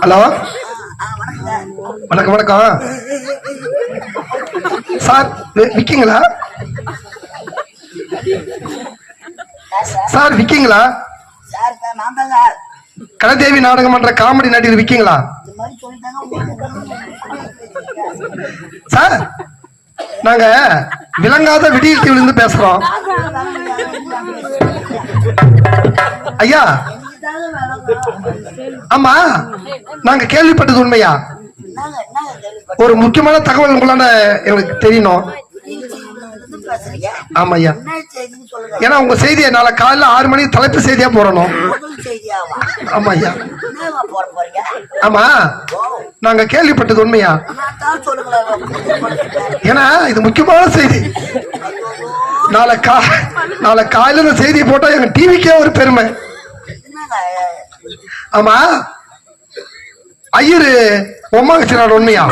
Hello? ஆ, வணக்கங்க வணக்கம். வணக்கம் சார் விக்கீங்களா? சார் விக்கீங்களா? சார் சார் நான் தான் சார். கலதேவி நாடகம் பண்ற காமெடி நடிகர் விக்கீங்களா? இந்த மாதிரி சொல்லிட்டாங்க உங்களுக்கு சார் நாங்க விளங்காத விடியல் டிவில இருந்து பேசுறோம். ஐயா ஆமா நாங்க கேள்விப்பட்டது உண்மையா? ஒரு முக்கியமான தகவல் உங்களால எங்களுக்கு தெரியணும். இருந்து ஆமா ஐயா. ஏன்னா உங்க செய்தியை நாளை காலையில ஆறு மணிக்கு தலைப்பு செய்தியா போடணும். முதல் ஐயா. ஆமா. நாங்க கேள்விப்பட்டது உண்மையா? ஏன்னா இது முக்கியமான செய்தி. நாளை கா நாளை காலையில இந்த செய்தியை போட்டா எங்க டிவிக்கே ஒரு பெருமை. ஆமா? ஐயரு உமாங்க சின்னாடு உண்மையா?